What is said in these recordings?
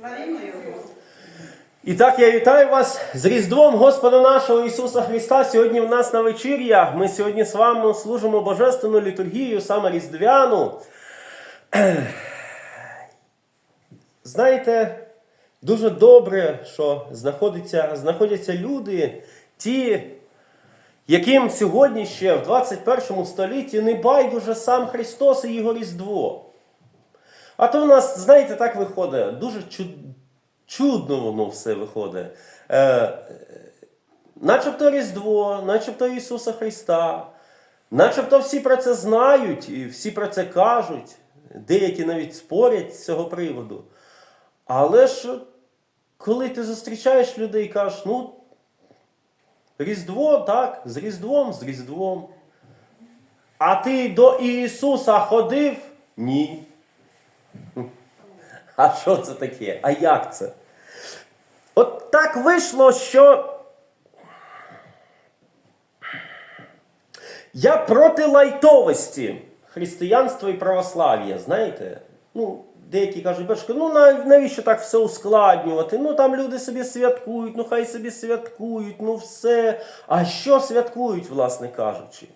Славімо І так я вітаю вас з Різдвом Господа нашого Ісуса Христа. Сьогодні в нас на вечір'я. Ми сьогодні з вами служимо Божественну літургію, саме Різдвяну. Знаєте, дуже добре, що знаходяться, знаходяться люди, ті, яким сьогодні ще в 21 столітті не байдуже сам Христос і Його Різдво. А то в нас, знаєте, так виходить, дуже чу- чудно воно все виходить. Е, начебто Різдво, начебто Ісуса Христа, начебто всі про це знають і всі про це кажуть, деякі навіть спорять з цього приводу. Але ж коли ти зустрічаєш людей і кажеш, ну, Різдво, так, з Різдвом, з Різдвом. А ти до Ісуса ходив? Ні. А що це таке? А як це? От так вийшло, що я проти лайтовості християнства і православ'я, знаєте? Ну, деякі кажуть, бачите, ну навіщо так все ускладнювати? Ну там люди собі святкують, ну хай собі святкують, ну все. А що святкують, власне кажучи?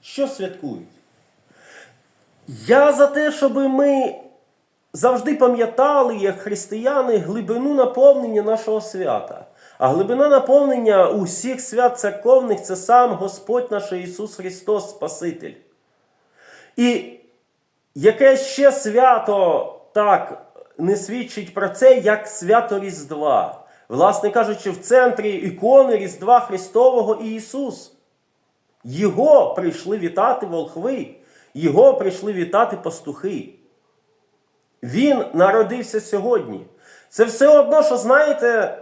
Що святкують? Я за те, щоб ми завжди пам'ятали, як християни, глибину наповнення нашого свята. А глибина наповнення усіх свят церковних це сам Господь наш Ісус Христос, Спаситель. І яке ще свято так не свідчить про це, як свято Різдва. Власне кажучи, в центрі ікони Різдва Христового і Ісус. Його прийшли вітати волхви, Його прийшли вітати пастухи. Він народився сьогодні. Це все одно, що, знаєте,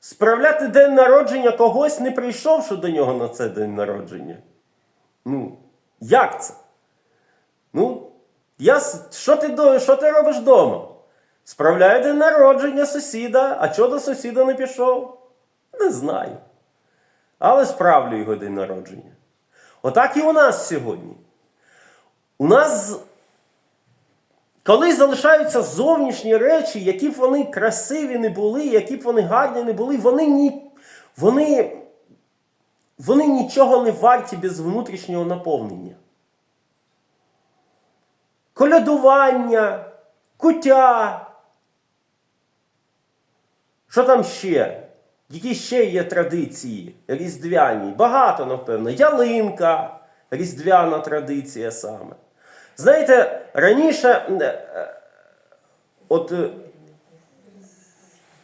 справляти день народження когось, не прийшовши до нього на це день народження. Ну, як це? Ну, я, що, ти, що ти робиш вдома? Справляю день народження сусіда, а чого до сусіда не пішов? Не знаю. Але справлю його день народження. Отак і у нас сьогодні. У нас коли залишаються зовнішні речі, які б вони красиві не були, які б вони гарні не були, вони, ні, вони, вони нічого не варті без внутрішнього наповнення. Колядування, куття. Що там ще? Які ще є традиції різдвяні? Багато, напевно. Ялинка, різдвяна традиція саме. Знаєте, раніше, е, е, от е,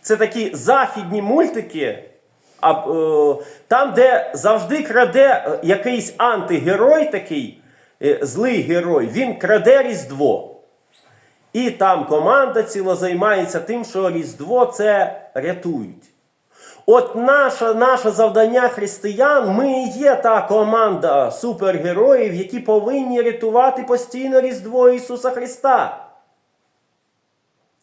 це такі західні мультики, а, там, де завжди краде якийсь антигерой такий, злий герой, він краде Різдво. І там команда ціла займається тим, що Різдво це рятують. От наше, наше завдання християн, ми і є та команда супергероїв, які повинні рятувати постійно Різдво Ісуса Христа.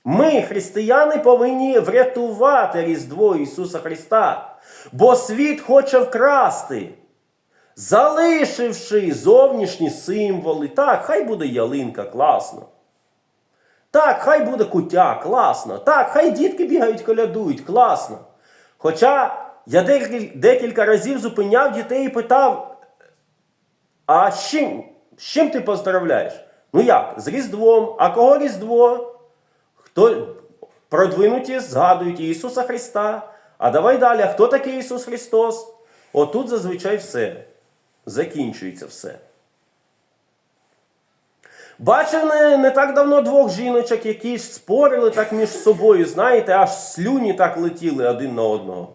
Ми, християни, повинні врятувати Різдво Ісуса Христа, бо світ хоче вкрасти, залишивши зовнішні символи. Так, хай буде ялинка, класно. Так, хай буде куття, класно. Так, хай дітки бігають, колядують, класно. Хоча я декілька разів зупиняв дітей і питав: а з чим? З чим ти поздравляєш? Ну як? З Різдвом. А кого Різдво? Хто продвинуті згадують Ісуса Христа. А давай далі, а хто такий Ісус Христос? Отут зазвичай все. Закінчується все. Бачив не, не так давно двох жіночок, які ж спорили так між собою, знаєте, аж слюні так летіли один на одного.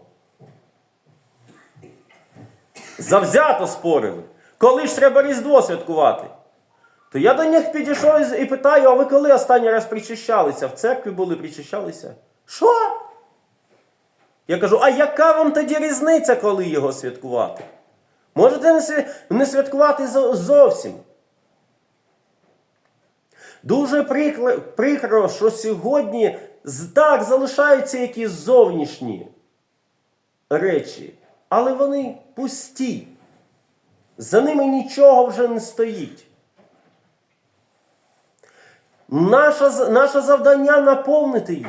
Завзято спорили. Коли ж треба Різдво святкувати? То я до них підійшов і- питаю, а ви коли останній раз причащалися? В церкві були, причащалися? Що? Я кажу, а яка вам тоді різниця, коли його святкувати? Можете не святкувати зовсім. Дуже прикро, що сьогодні так залишаються якісь зовнішні речі, але вони пусті. За ними нічого вже не стоїть. Наша, з- наше завдання наповнити їх.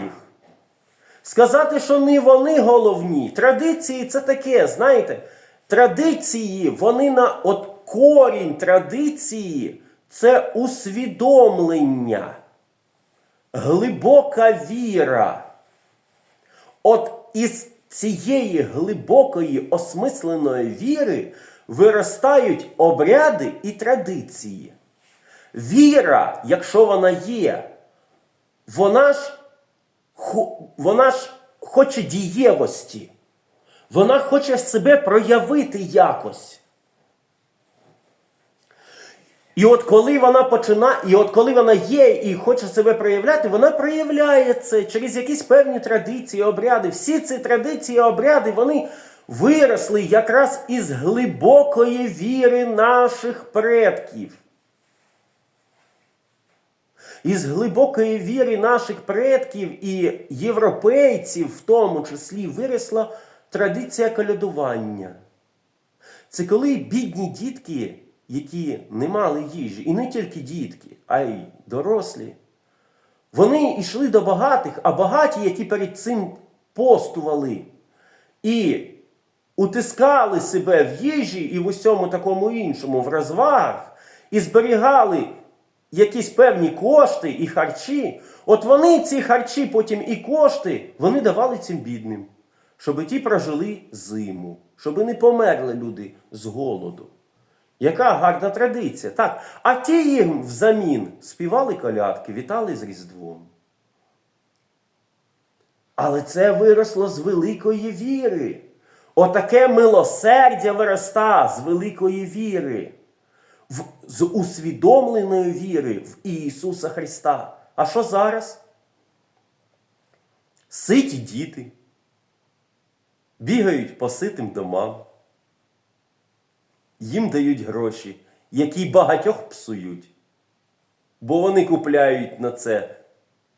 Сказати, що не вони головні. Традиції це таке, знаєте, традиції, вони на от корінь традиції це усвідомлення, глибока віра. От із цієї глибокої осмисленої віри виростають обряди і традиції. Віра, якщо вона є, вона ж, вона ж хоче дієвості. Вона хоче себе проявити якось. І от коли вона починає, і от коли вона є і хоче себе проявляти, вона проявляє це через якісь певні традиції, обряди. Всі ці традиції, обряди, вони виросли якраз із глибокої віри наших предків. Із глибокої віри наших предків і європейців, в тому числі, виросла традиція колядування. Це коли бідні дітки, які не мали їжі, і не тільки дітки, а й дорослі, вони йшли до багатих, а багаті, які перед цим постували і утискали себе в їжі і в усьому такому іншому, в розвагах, і зберігали якісь певні кошти і харчі, от вони ці харчі, потім і кошти, вони давали цим бідним, щоб ті прожили зиму, щоб не померли люди з голоду. Яка гарна традиція. Так. А ті їм взамін співали колядки, вітали з Різдвом. Але це виросло з великої віри. Отаке милосердя вироста з великої віри, в, з усвідомленої віри в Ісуса Христа. А що зараз? Ситі діти бігають по ситим домам, їм дають гроші, які багатьох псують. Бо вони купляють на це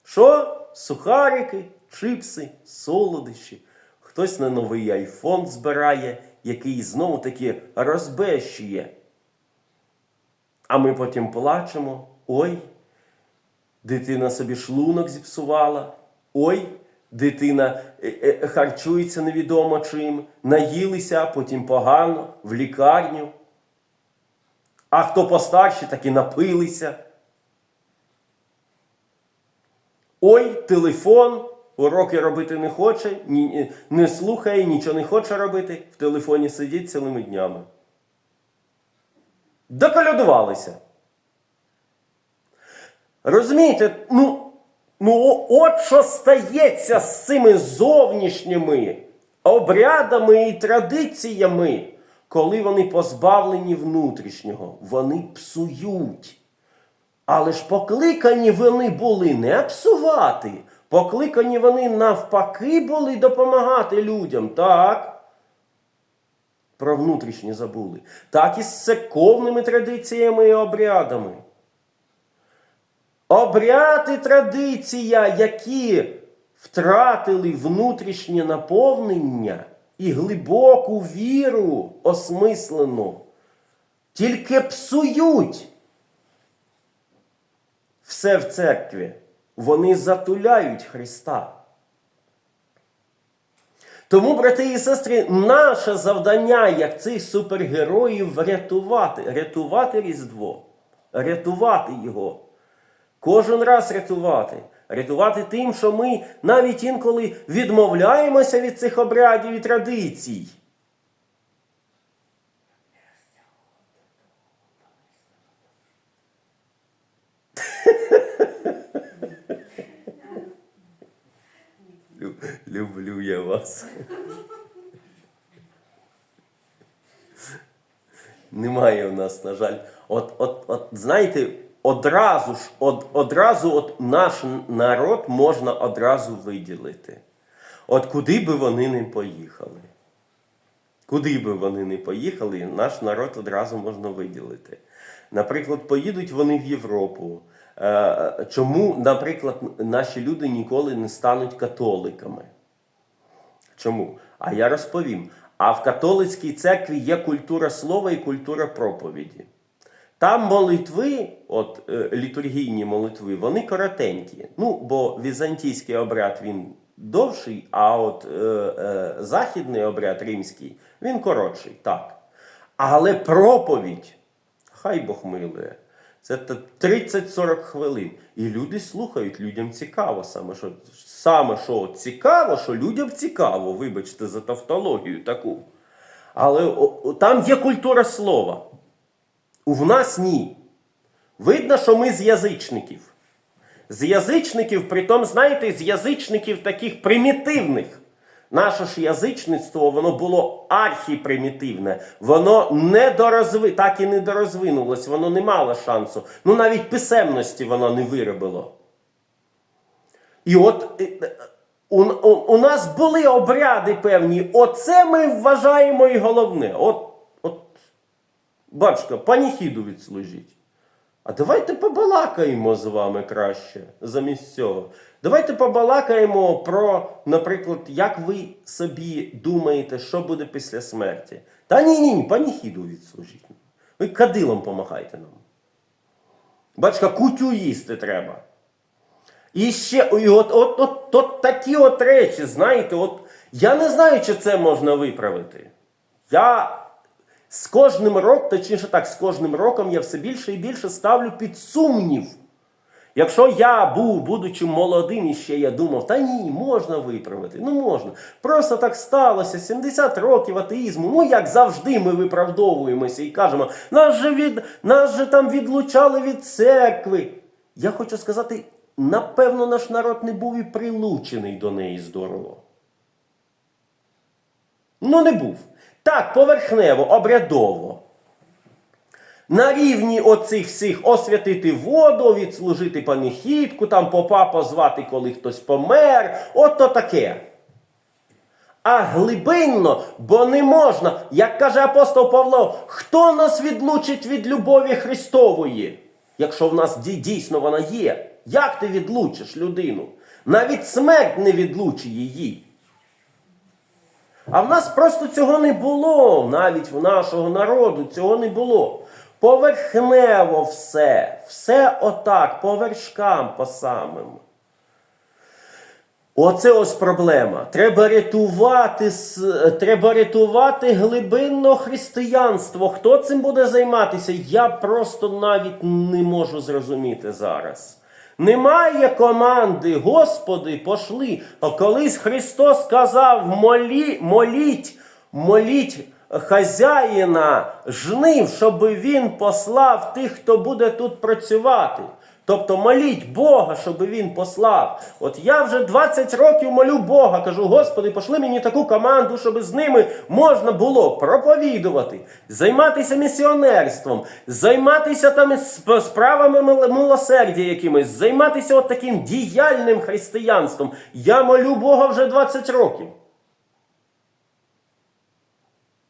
що? Сухарики, чипси, солодощі. Хтось на новий айфон збирає, який знову таки розбещує. А ми потім плачемо. Ой, дитина собі шлунок зіпсувала. Ой, дитина е, е, харчується невідомо чим, наїлися, потім погано, в лікарню. А хто постарші, так і напилися. Ой, телефон, уроки робити не хоче, ні, не слухає, нічого не хоче робити, в телефоні сидить цілими днями. Доколядувалися. Розумієте, ну, ну от що стається з цими зовнішніми обрядами і традиціями, коли вони позбавлені внутрішнього, вони псують. Але ж покликані вони були не псувати, покликані вони навпаки були допомагати людям, так? Про внутрішнє забули. Так і з церковними традиціями і обрядами. Обряд і традиція, які втратили внутрішнє наповнення і глибоку віру осмислену, тільки псують все в церкві. Вони затуляють Христа. Тому, брати і сестри, наше завдання, як цих супергероїв, врятувати, рятувати Різдво, рятувати його. Кожен раз рятувати. Рятувати тим, що ми навіть інколи відмовляємося від цих обрядів і традицій. Люблю я вас. Немає в нас, на жаль. От, от, от знаєте, одразу ж, од, одразу от наш народ можна одразу виділити. От куди би вони не поїхали. Куди би вони не поїхали, наш народ одразу можна виділити. Наприклад, поїдуть вони в Європу. Е, Чому, наприклад, наші люди ніколи не стануть католиками? Чому? А я розповім. А в католицькій церкві є культура слова і культура проповіді. Там молитви, от е, літургійні молитви, вони коротенькі. Ну, бо візантійський обряд він довший, а от е, е, західний обряд римський він коротший, так. Але проповідь, хай Бог милує, це 30-40 хвилин. І люди слухають, людям цікаво саме, що саме що цікаво, що людям цікаво, вибачте за тавтологію таку. Але о, там є культура слова. У нас ні. Видно, що ми з язичників. З язичників, притом, знаєте, з язичників таких примітивних. Наше ж язичництво, воно було архіпримітивне, воно не дорозви, так і не дорозвинулось, воно не мало шансу. Ну навіть писемності воно не виробило. І от е, е, у, у, у нас були обряди певні, оце ми вважаємо і головне. От, Бачка, паніхіду відслужіть. А давайте побалакаємо з вами краще замість цього. Давайте побалакаємо про, наприклад, як ви собі думаєте, що буде після смерті. Та ні, ні, ні, паніхіду відслужіть. Ви кадилом помагайте нам. Бачка, кутю їсти треба. І ще і от, от, от, от такі от речі, знаєте, от я не знаю, чи це можна виправити. Я з кожним роком, точніше так, з кожним роком я все більше і більше ставлю під сумнів. Якщо я був, будучи молодим, і ще я думав, та ні, можна виправити. Ну можна. Просто так сталося. 70 років атеїзму. Ну, як завжди, ми виправдовуємося і кажемо, нас же, від, нас же там відлучали від церкви. Я хочу сказати, напевно, наш народ не був і прилучений до неї здорово. Ну, не був. Так, поверхнево, обрядово. На рівні оцих всіх освятити воду, відслужити паніхідку, там попа позвати, коли хтось помер. Ото таке. А глибинно, бо не можна, як каже апостол Павло, хто нас відлучить від любові Христової? Якщо в нас дійсно вона є, як ти відлучиш людину? Навіть смерть не відлучить її. А в нас просто цього не було, навіть в нашого народу цього не було. Поверхнево все, все отак, по вершкам, по самим. Оце ось проблема. Треба рятувати, треба рятувати глибинно християнство. Хто цим буде займатися? Я просто навіть не можу зрозуміти зараз. Немає команди, Господи, пошли. Колись Христос сказав: молі, моліть, моліть хазяїна жнив, щоб він послав тих, хто буде тут працювати. Тобто моліть Бога, щоб він послав. От я вже 20 років молю Бога, кажу, Господи, пошли мені таку команду, щоб з ними можна було проповідувати, займатися місіонерством, займатися там справами милосердя якимось, займатися от таким діяльним християнством. Я молю Бога вже 20 років.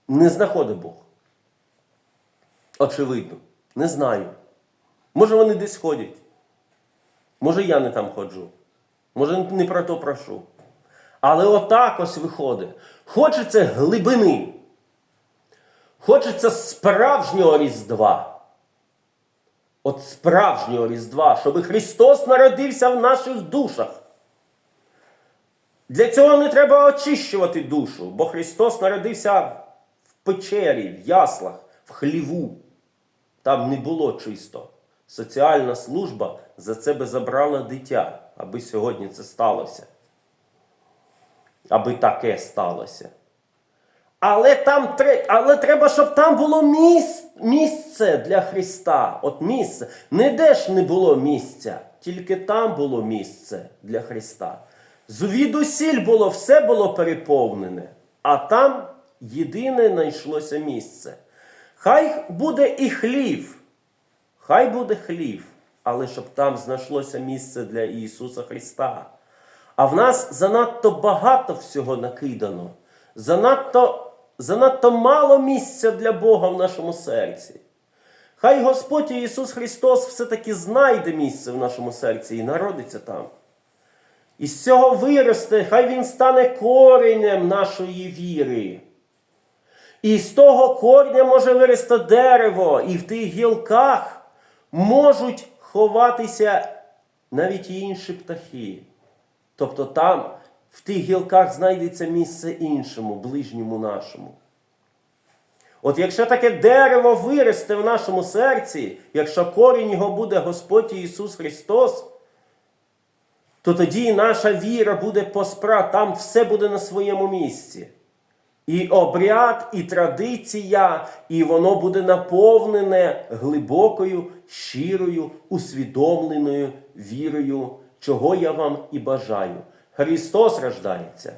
Не знаходить Бог. Очевидно. Не знаю. Може, вони десь ходять. Може, я не там ходжу. Може, не про то прошу. Але отак ось виходить. Хочеться глибини. Хочеться справжнього Різдва. От справжнього Різдва, щоб Христос народився в наших душах. Для цього не треба очищувати душу, бо Христос народився в печері, в яслах, в хліву. Там не було чисто. Соціальна служба за це би забрала дитя, аби сьогодні це сталося. Аби таке сталося. Але там але треба, щоб там було місце для Христа. От місце. Ніде ж не було місця, тільки там було місце для Христа. Звідусіль було, все було переповнене, а там єдине знайшлося місце. Хай буде і хлів. Хай буде хлів, але щоб там знайшлося місце для Ісуса Христа. А в нас занадто багато всього накидано, занадто, занадто мало місця для Бога в нашому серці. Хай Господь Ісус Христос все-таки знайде місце в нашому серці і народиться там. І з цього виросте, хай Він стане коренем нашої віри. І з того корня може вирости дерево, і в тих гілках можуть ховатися навіть і інші птахи. Тобто там в тих гілках знайдеться місце іншому, ближньому нашому. От якщо таке дерево виросте в нашому серці, якщо корінь його буде Господь Ісус Христос, то тоді наша віра буде поспра, там все буде на своєму місці. І обряд, і традиція, і воно буде наповнене глибокою, щирою, усвідомленою вірою, чого я вам і бажаю. Христос рождається.